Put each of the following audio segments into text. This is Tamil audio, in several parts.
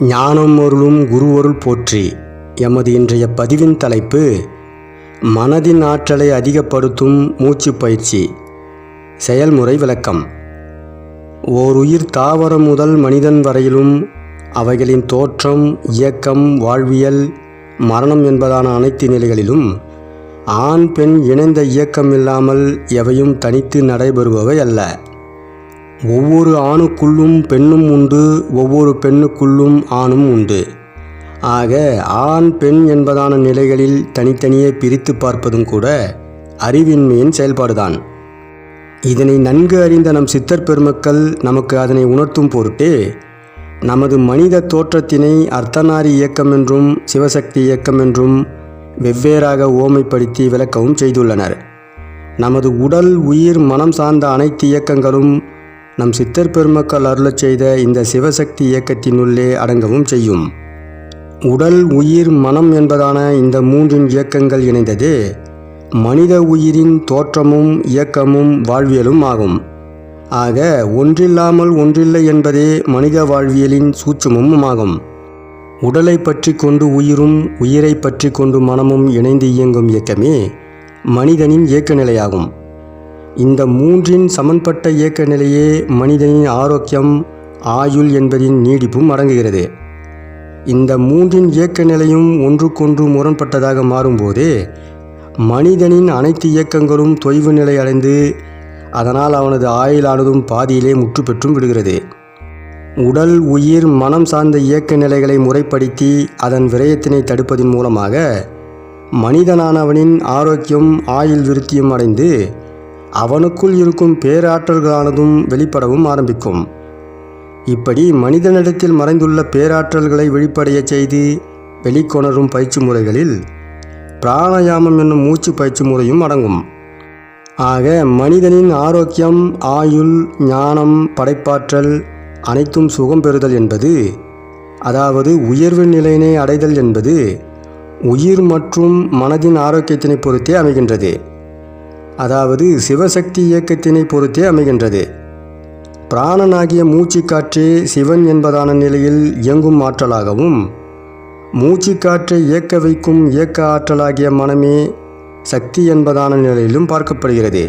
ஞானம் அருளும் குருவருள் போற்றி. எமது இன்றைய பதிவின் தலைப்பு மனதின் ஆற்றலை அதிகப்படுத்தும் மூச்சு பயிற்சி. செயல்முறை விளக்கம். ஓர் உயிர் தாவரம் முதல் மனிதன் வரையிலும் அவைகளின் தோற்றம் இயக்கம் வாழ்வியல் மரணம் என்பதான அனைத்து நிலைகளிலும் ஆண் பெண் இணைந்த இயக்கம் இல்லாமல் எவையும் தனித்து நடைபெறுபவை அல்ல. ஒவ்வொரு ஆணுக்குள்ளும் பெண்ணும் உண்டு ஒவ்வொரு பெண்ணுக்குள்ளும் ஆணும் உண்டு. ஆக ஆண் பெண் என்பதான நிலைகளில் தனித்தனியே பிரித்து பார்ப்பதும் கூட அறிவின்மையின் செயல்பாடுதான். இதனை நன்கு அறிந்த நம் சித்தர் பெருமக்கள் நமக்கு அதனை உணர்த்தும் பொருட்டு நமது மனித தோற்றத்தினை அர்த்தநாரி இயக்கம் என்றும் சிவசக்தி இயக்கம் என்றும் வெவ்வேறாக ஓமைப்படுத்தி விளக்கவும் செய்துள்ளனர். நமது உடல் உயிர் மனம் சார்ந்த அனைத்து இயக்கங்களும் நம் சித்தர் பெருமக்கள் அருளச் செய்த இந்த சிவசக்தி இயக்கத்தினுள்ளே அடங்கவும் செய்யும். உடல் உயிர் மனம் என்பதான இந்த மூன்றின் இயக்கங்கள் இணைந்தது மனித உயிரின் தோற்றமும் இயக்கமும் வாழ்வியலும் ஆகும். ஆக ஒன்றில்லாமல் ஒன்றில்லை என்பதே மனித வாழ்வியலின் சூட்சமும் ஆகும். உடலை பற்றி கொண்டு உயிரும் உயிரை பற்றி கொண்டு மனமும் இணைந்து இயங்கும் இயக்கமே மனிதனின் இயக்க நிலையாகும் இந்த மூன்றின் சமன்பட்ட இயக்க நிலையே மனிதனின் ஆரோக்கியம் ஆயுள் என்பதின் நீடிப்பும் அடங்குகிறது. இந்த மூன்றின் இயக்க நிலையும் ஒன்றுக்கொன்று முரண்பட்டதாக மாறும்போது மனிதனின் அனைத்து இயக்கங்களும் தொய்வு நிலை அடைந்து அதனால் அவனது ஆயுளானதும் பாதியிலே முற்று பெற்றும் விடுகிறது. உடல் உயிர் மனம் சார்ந்த இயக்க நிலைகளை முறைப்படுத்தி அதன் விரயத்தினை தடுப்பதன் மூலமாக மனிதனானவனின் ஆரோக்கியம் ஆயுள் விருத்தியும் அடைந்து அவனுக்குள் இருக்கும் பேராற்றல்களானதும் வெளிப்படவும் ஆரம்பிக்கும். இப்படி மனிதனிடத்தில் மறைந்துள்ள பேராற்றல்களை வெளிப்படையச் செய்து வெளிக்கொணரும் பயிற்சி முறைகளில் பிராணாயாமம் என்னும் மூச்சு பயிற்சி முறையும் அடங்கும். ஆக மனிதனின் ஆரோக்கியம் ஆயுள் ஞானம் படைப்பாற்றல் அனைத்தும் சுகம் பெறுதல் என்பது அதாவது உயர்வு நிலையினை அடைதல் என்பது உயிர் மற்றும் மனதின் ஆரோக்கியத்தினை பொறுத்தே அமைகின்றது. அதாவது சிவசக்தி இயக்கத்தினை பொறுத்தே அமைகின்றது. பிராணனாகிய மூச்சுக்காற்றே சிவன் என்பதான நிலையில் இயங்கும் ஆற்றலாகவும் மூச்சுக்காற்றை இயக்க வைக்கும் இயக்க ஆற்றலாகிய மனமே சக்தி என்பதான நிலையிலும் பார்க்கப்படுகிறது.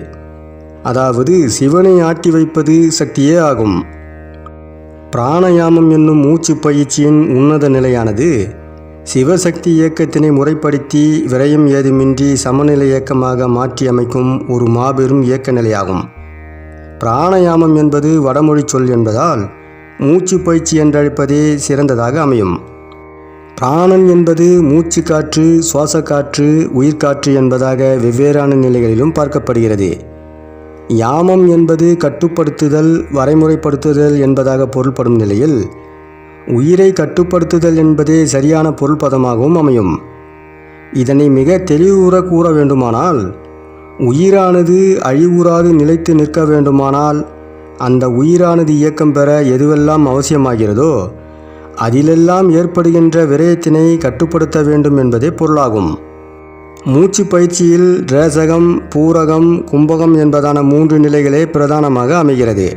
அதாவது சிவனை ஆட்டி வைப்பது சக்தியே ஆகும். பிராணயாமம் என்னும் மூச்சு பயிற்சியின் உன்னத நிலையானது சிவசக்தி இயக்கத்தினை முறைப்படுத்தி விரயம் ஏதுமின்றி சமநிலை இயக்கமாக மாற்றி அமைக்கும் ஒரு மாபெரும் இயக்க நிலையாகும் பிராணயாமம் என்பது வடமொழி சொல் என்பதால் மூச்சு பயிற்சி என்றழைப்பதே சிறந்ததாக அமையும். பிராணன் என்பது மூச்சு காற்று சுவாச காற்று உயிர்காற்று என்பதாக வெவ்வேறான நிலைகளிலும் பார்க்கப்படுகிறது. யாமம் என்பது கட்டுப்படுத்துதல் வரைமுறைப்படுத்துதல் என்பதாக பொருள்படும் நிலையில் உயிரை கட்டுப்படுத்துதல் என்பதே சரியான பொருள் பதமாகவும் அமையும். இதனை மிக தெளிவுற கூற வேண்டுமானால் உயிரானது அழிவுறாது நிலைத்து நிற்க வேண்டுமானால் அந்த உயிரானது இயக்கம் பெற எதுவெல்லாம் அவசியமாகிறதோ அதிலெல்லாம் ஏற்படுகின்ற விரயத்தினை கட்டுப்படுத்த வேண்டும் என்பதே பொருளாகும். மூச்சு பயிற்சியில் ரேசகம் பூரகம் கும்பகம் என்பதான மூன்று நிலைகளே பிரதானமாக அமைகிறது.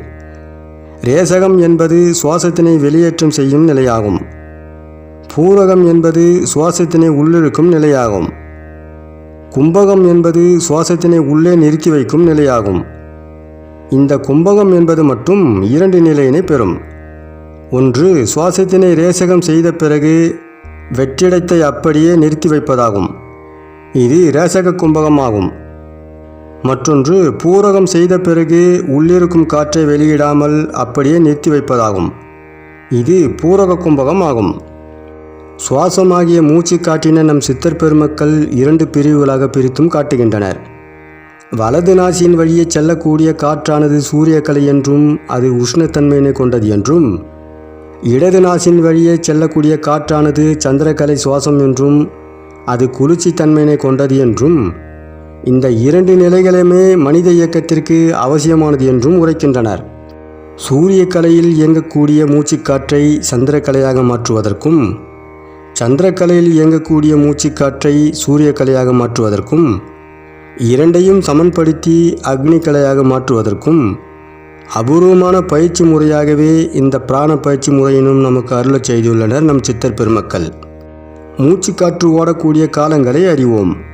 ரேசகம் என்பது சுவாசத்தினை வெளியேற்றம் செய்யும் நிலையாகும். பூரகம் என்பது சுவாசத்தினை உள்ளிழுக்கும் நிலையாகும். கும்பகம் என்பது சுவாசத்தினை உள்ளே நிறுத்தி வைக்கும் நிலையாகும். இந்த கும்பகம் என்பது மட்டும் இரண்டு நிலையினை பெறும். ஒன்று சுவாசத்தினை ரேசகம் செய்த பிறகு வெற்றிடத்தை அப்படியே நிறுத்தி வைப்பதாகும். இது ரேசக கும்பகமாகும். மற்றொன்று பூரகம் செய்த பிறகு உள்ளிருக்கும் காற்றை வெளியிடாமல் அப்படியே நிறுத்தி வைப்பதாகும். இது பூரக கும்பகம் ஆகும். சுவாசமாகிய மூச்சு காட்டின நம் சித்தர் பெருமக்கள் இரண்டு பிரிவுகளாக பிரித்தும் காட்டுகின்றனர். வலது நாசியின் வழியே செல்லக்கூடிய காற்றானது சூரியக்கலை என்றும் அது உஷ்ணத்தன்மையினை கொண்டது என்றும் இடது நாசின் வழியே செல்லக்கூடிய காற்றானது சந்திரக்கலை சுவாசம் என்றும் அது குளிர்ச்சி தன்மையினை கொண்டது என்றும் இந்த இரண்டு நிலைகளுமே மனித இயக்கத்திற்கு அவசியமானது என்றும் உரைக்கின்றனர். சூரிய கலையில் இயங்கக்கூடிய மூச்சுக்காற்றை சந்திரக்கலையாக மாற்றுவதற்கும் சந்திரக்கலையில் இயங்கக்கூடிய மூச்சுக்காற்றை சூரியக்கலையாக மாற்றுவதற்கும் இரண்டையும் சமன்படுத்தி அக்னிக்கலையாக மாற்றுவதற்கும் அபூர்வமான பயிற்சி முறையாகவே இந்த பிராண பயிற்சி முறையினும் நமக்கு அருளச் செய்துள்ளனர் நம் சித்தர் பெருமக்கள். மூச்சுக்காற்று ஓடக்கூடிய காலங்களை அறிவோம்.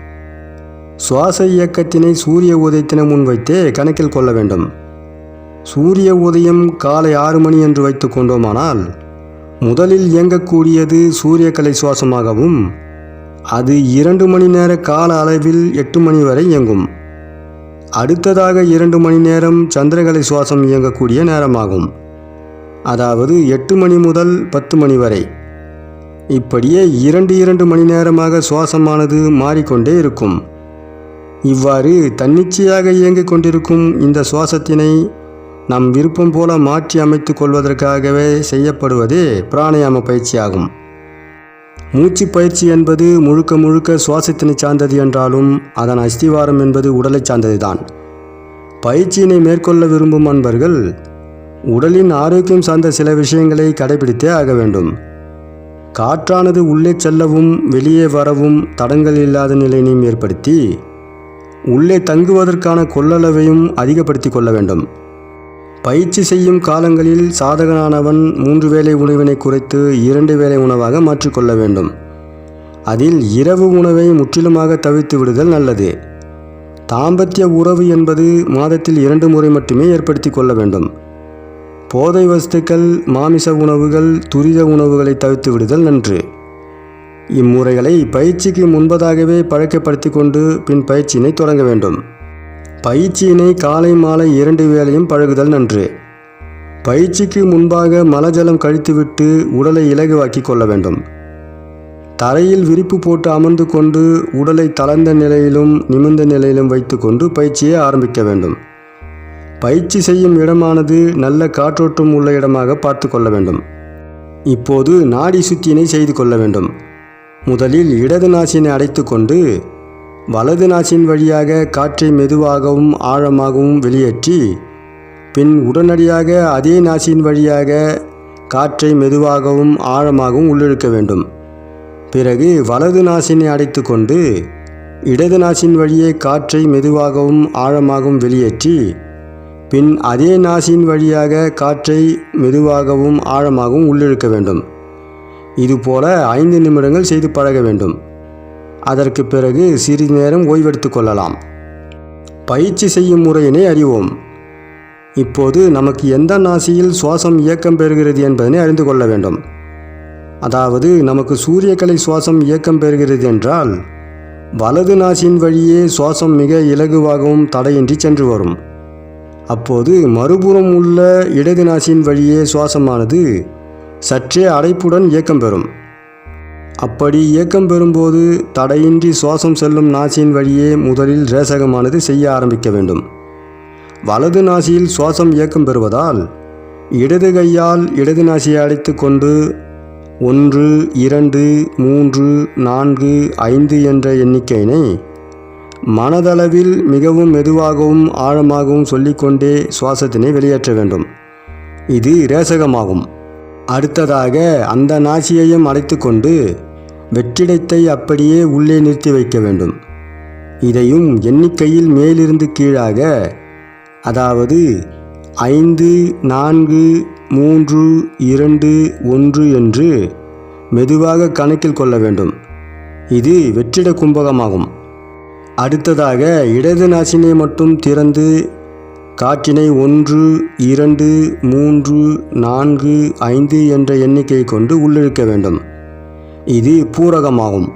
சுவாச இயக்கத்தினை சூரிய உதயத்தினை முன்வைத்தே கணக்கில் கொள்ள வேண்டும். சூரிய உதயம் காலை ஆறு மணி என்று வைத்துக் கொண்டோமானால் முதலில் இயங்கக்கூடியது சூரியக்கலை சுவாசமாகவும் அது இரண்டு மணி நேர கால அளவில் எட்டு மணி வரை இயங்கும். அடுத்ததாக இரண்டு மணி நேரம் சந்திரகலை சுவாசம் இயங்கக்கூடிய நேரமாகும். அதாவது எட்டு மணி முதல் பத்து மணி வரை. இப்படியே இரண்டு இரண்டு மணி நேரமாக சுவாசமானது மாறிக்கொண்டே இருக்கும். இவ்வாறு தன்னிச்சையாக இயங்கிக் கொண்டிருக்கும் இந்த சுவாசத்தினை நம் விருப்பம் போல மாற்றி அமைத்து கொள்வதற்காகவே செய்யப்படுவதே பிராணாயாம பயிற்சியாகும். மூச்சு பயிற்சி என்பது முழுக்க முழுக்க சுவாசத்தினை சார்ந்தது என்றாலும் அதன் அஸ்திவாரம் என்பது உடலை சார்ந்ததுதான். பயிற்சியினை மேற்கொள்ள விரும்பும் அன்பர்கள் உடலின் ஆரோக்கியம் சார்ந்த சில விஷயங்களை கடைபிடித்தே ஆக வேண்டும். காற்றானது உள்ளே செல்லவும் வெளியே வரவும் தடங்கள் இல்லாத நிலையினையும் ஏற்படுத்தி உள்ளே தங்குவதற்கான கொள்ளளவையும் அதிகப்படுத்தி கொள்ள வேண்டும். பயிற்சி செய்யும் காலங்களில் சாதகனானவன் மூன்று வேளை உணவினை குறைத்து இரண்டு வேளை உணவாக மாற்றிக்கொள்ள வேண்டும். அதில் இரவு உணவை முற்றிலுமாக தவிர்த்து விடுதல் நல்லது. தாம்பத்திய உறவு என்பது மாதத்தில் இரண்டு முறை மட்டுமே ஏற்படுத்தி கொள்ள வேண்டும். போதை வஸ்துக்கள் மாமிச உணவுகள் துரித உணவுகளை தவிர்த்து விடுதல் நன்று. இம்முறைகளை பயிற்சிக்கு முன்பதாகவே பழக்கப்படுத்தி கொண்டு பின் பயிற்சியினை தொடங்க வேண்டும். பயிற்சியினை காலை மாலை இரண்டு வேளையும் பழகுதல் நன்று. பயிற்சிக்கு முன்பாக மலஜலம் கழித்துவிட்டு உடலை இலகுவாக்கி கொள்ள வேண்டும். தரையில் விரிப்பு போட்டு அமர்ந்து கொண்டு உடலை தளர்ந்த நிலையிலும் நிமிர்ந்த நிலையிலும் வைத்துக்கொண்டு பயிற்சியை ஆரம்பிக்க வேண்டும். பயிற்சி செய்யும் இடமானது நல்ல காற்றோட்டம் உள்ள இடமாக பார்த்து கொள்ள வேண்டும். இப்போது நாடி சுத்தியினை செய்து கொள்ள வேண்டும். முதலில் இடது நாசினை அடைத்து கொண்டு வலது நாசின் வழியாக காற்றை மெதுவாகவும் ஆழமாகவும் வெளியேற்றி பின் உடனடியாக அதே நாசின் வழியாக காற்றை மெதுவாகவும் ஆழமாகவும் உள்ளிழுக்க வேண்டும். பிறகு வலது நாசினை அடைத்து கொண்டு இடது நாசின் வழியே காற்றை மெதுவாகவும் ஆழமாகவும் வெளியேற்றி பின் அதே நாசின் வழியாக காற்றை மெதுவாகவும் ஆழமாகவும் உள்ளிழுக்க வேண்டும். இதுபோல ஐந்து நிமிடங்கள் செய்து பழக வேண்டும். அதற்கு பிறகு சிறிது நேரம் ஓய்வெடுத்து கொள்ளலாம். பயிற்சி செய்யும் முறையினை அறிவோம். இப்போது நமக்கு எந்த நாசியில் சுவாசம் இயக்கம் பெறுகிறது என்பதனை அறிந்து கொள்ள வேண்டும். அதாவது நமக்கு சூரியக்கலை சுவாசம் இயக்கம் பெறுகிறது என்றால் வலது நாசியின் வழியே சுவாசம் மிக இலகுவாகவும் தடையின்றி சென்று வரும். அப்போது மறுபுறம் உள்ள இடது நாசியின் வழியே சுவாசமானது சற்றே அடைப்புடன் இயக்கம் பெறும். அப்படி இயக்கம் பெறும்போது தடையின்றி சுவாசம் செல்லும் நாசியின் வழியே முதலில் ரேசகமானது செய்ய ஆரம்பிக்க வேண்டும். வலது நாசியில் சுவாசம் இயக்கம் பெறுவதால் இடது கையால் இடது நாசியை அடைத்து கொண்டு ஒன்று இரண்டு மூன்று நான்கு ஐந்து என்ற எண்ணிக்கையினை மனதளவில் மிகவும் மெதுவாகவும் ஆழமாகவும் சொல்லிக்கொண்டே சுவாசத்தினை வெளியேற்ற வேண்டும். இது ரேசகமாகும். அடுத்ததாக அந்த நாசியையும் அடைத்து கொண்டு வெற்றிடத்தை அப்படியே உள்ளே நிறுத்தி வைக்க வேண்டும். இதையும் எண்ணிக்கையில் மேலிருந்து கீழாக அதாவது ஐந்து நான்கு மூன்று இரண்டு ஒன்று என்று மெதுவாக கணக்கில் கொள்ள வேண்டும். இது வெற்றிட கும்பகமாகும். அடுத்ததாக இடது நாசினை மட்டும் திறந்து காற்றினை ஒன்று இரண்டு மூன்று நான்கு ஐந்து என்ற எண்ணிக்கை கொண்டு உள்ளிழுக்க வேண்டும். இது பூரகமாகும்.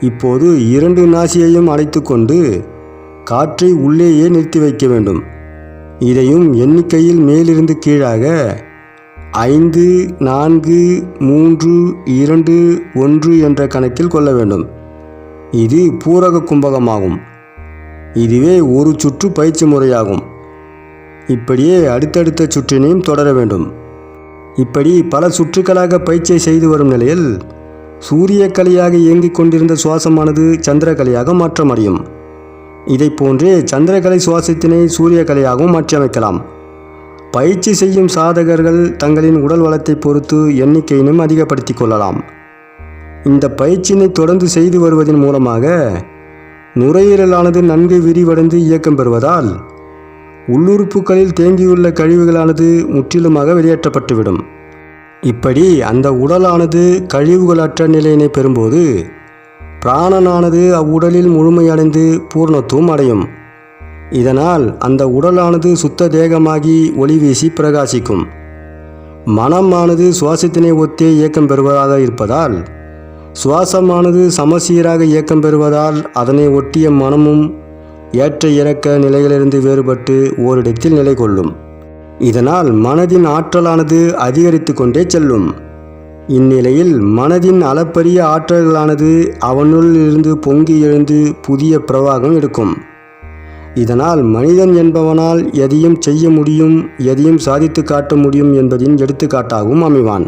இப்போது இரண்டு நாசியையும் அடைத்து கொண்டு காற்றை உள்ளேயே நிறுத்தி வைக்க வேண்டும். இதையும் எண்ணிக்கையில் மேலிருந்து கீழாக ஐந்து நான்கு மூன்று இரண்டு ஒன்று என்ற கணக்கில் கொள்ள வேண்டும். இது பூரக கும்பகமாகும். இதுவே ஒரு சுற்று பயிற்சி முறையாகும். இப்படியே அடுத்தடுத்த சுற்றினையும் தொடர வேண்டும். இப்படி பல சுற்றுக்களாக பயிற்சியை செய்து வரும் நிலையில் சூரிய கலையாக இயங்கிக் கொண்டிருந்த சுவாசமானது சந்திரக்கலையாக மாற்றமடையும் இதை போன்றே சந்திரகலை சுவாசத்தினை சூரிய கலையாகவும் மாற்றியமைக்கலாம் பயிற்சி செய்யும் சாதகர்கள் தங்களின் உடல் வளத்தை பொறுத்து எண்ணிக்கையினும் அதிகப்படுத்திக் கொள்ளலாம். இந்த பயிற்சியினை தொடர்ந்து செய்து வருவதன் மூலமாக நுரையீரலானது நன்கு விரிவடைந்து இயக்கம் பெறுவதால் உள்ளுறுப்புகளில் தேங்கியுள்ள கழிவுகளானது முற்றிலுமாக வெளியேற்றப்பட்டுவிடும். இப்படி அந்த உடலானது கழிவுகளற்ற நிலையினை பெறும்போது பிராணனானது அவ்வுடலில் முழுமையடைந்து பூர்ணத்துவம் அடையும். இதனால் அந்த உடலானது சுத்த தேகமாகி ஒளி வீசி பிரகாசிக்கும். மனமானது சுவாசத்தினை ஒத்தே இயக்கம் பெறுவதாக இருப்பதால் சுவாசமானது சமசீராக இயக்கம் பெறுவதால் அதனை ஒட்டிய மனமும் ஏற்ற இறக்க நிலையிலிருந்து வேறுபட்டு ஓரிடத்தில் நிலை கொள்ளும். இதனால் மனதின் ஆற்றலானது அதிகரித்து கொண்டே செல்லும். இந்நிலையில் மனதின் அளப்பரிய ஆற்றல்களானது அவனுள் இருந்து பொங்கி எழுந்து புதிய பிரவாகம் எடுக்கும். இதனால் மனிதன் என்பவனால் எதையும் செய்ய முடியும் எதையும் சாதித்து காட்ட முடியும் என்பதின் எடுத்துக்காட்டாகவும் அமைவான்.